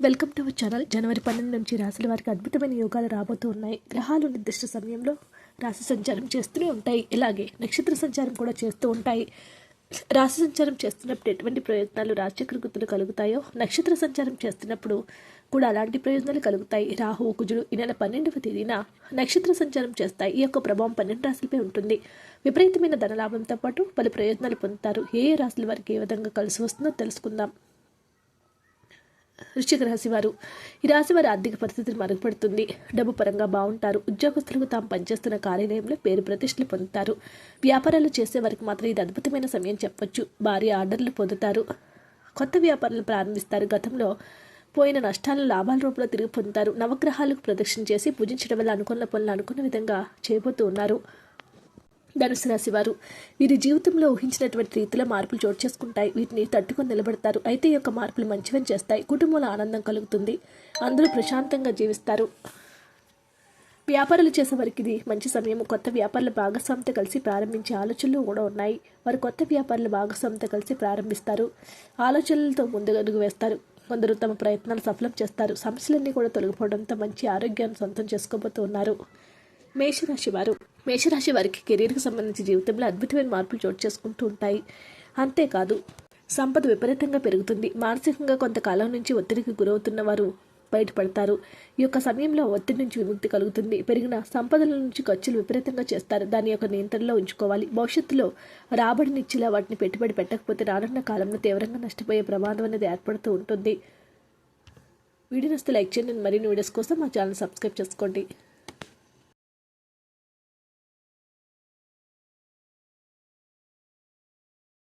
Welcome to our channel. జనవరి పన్నెండు నుంచి రాశుల వారికి అద్భుతమైన యోగాలు రాబోతూ ఉన్నాయి గ్రహాలు నిర్దిష్ట సమయంలో రాశి సంచారం చేస్తూనే ఉంటాయి. ఇలాగే నక్షత్ర సంచారం కూడా చేస్తూ ఉంటాయి. రాశి సంచారం చేస్తున్నప్పుడు ఎటువంటి ప్రయత్నాలు రాజచక్ర కలుగుతాయో నక్షత్ర సంచారం చేస్తున్నప్పుడు కూడా అలాంటి ప్రయోజనాలు కలుగుతాయి. రాహు కుజుడు ఈ నెల పన్నెండవ తేదీన నక్షత్ర సంచారం చేస్తాయి. ఈ యొక్క ప్రభావం పన్నెండు రాశులపై ఉంటుంది. విపరీతమైన ధనలాభంతో పాటు పలు ప్రయోజనాలు పొందుతారు. ఏ ఏ రాశుల వారికి ఏ విధంగా కలిసి వస్తుందో తెలుసుకుందాం. వృశ్చిక రాశి వారు. ఈ రాశి వారి ఆర్థిక పరిస్థితిని మరుగుపడుతుంది. డబ్బు పరంగా బాగుంటారు. ఉద్యోగస్తులకు తాము పనిచేస్తున్న కార్యాలయంలో పేరు ప్రతిష్టలు పొందుతారు. వ్యాపారాలు చేసే వారికి మాత్రం ఇది అద్భుతమైన సమయం చెప్పొచ్చు. భారీ ఆర్డర్లు పొందుతారు. కొత్త వ్యాపారాలు ప్రారంభిస్తారు. గతంలో పోయిన నష్టాలను లాభాల రూపంలో తిరిగి పొందుతారు. నవగ్రహాలకు ప్రదక్షిణ చేసి పూజించడం వల్ల అనుకున్న పనులు అనుకున్న విధంగా చేయబోతూ ఉన్నారు. ధనుసు రాశి వారు వీరి జీవితంలో ఊహించినటువంటి రీతిలో మార్పులు చోటు చేసుకుంటాయి. వీటిని తట్టుకొని నిలబడతారు. అయితే ఈ యొక్క మార్పులు మంచివని చేస్తాయి. కుటుంబంలో ఆనందం కలుగుతుంది. అందరూ ప్రశాంతంగా జీవిస్తారు. వ్యాపారాలు చేసే వారికి ఇది మంచి సమయం కొత్త వ్యాపారాల భాగస్వామితో కలిసి ప్రారంభించే ఆలోచనలు కూడా ఉన్నాయి. వారు కొత్త వ్యాపారాల భాగస్వామితో కలిసి ప్రారంభిస్తారు. ఆలోచనలతో ముందుగడుగు వేస్తారు. కొందరు తమ ప్రయత్నాలు సఫలం చేస్తారు. సమస్యలన్నీ కూడా తొలగిపోవడంతో మంచి ఆరోగ్యాన్ని సొంతం చేసుకోబోతూ ఉన్నారు మేషరాశి వారు. మేషరాశి వారికి కెరీర్కి సంబంధించి జీవితంలో అద్భుతమైన మార్పులు చోటు చేసుకుంటూ ఉంటాయి. అంతేకాదు సంపద విపరీతంగా పెరుగుతుంది. మానసికంగా కొంతకాలం నుంచి ఒత్తిడికి గురవుతున్న వారు బయటపడతారు. ఈ యొక్క సమయంలో ఒత్తిడి నుంచి విముక్తి కలుగుతుంది. పెరిగిన సంపదల నుంచి ఖర్చులు విపరీతంగా చేస్తారు. దాని యొక్క నియంత్రణలో ఉంచుకోవాలి. భవిష్యత్తులో రాబడినిచ్చేలా వాటిని పెట్టుబడి పెట్టకపోతే రానున్న కాలంలో తీవ్రంగా నష్టపోయే ప్రమాదం అనేది ఏర్పడుతూ ఉంటుంది. వీడియో నస్తే లైక్ చేయండి. మరిన్ని వీడియోస్ కోసం మా ఛానల్ సబ్స్క్రైబ్ చేసుకోండి.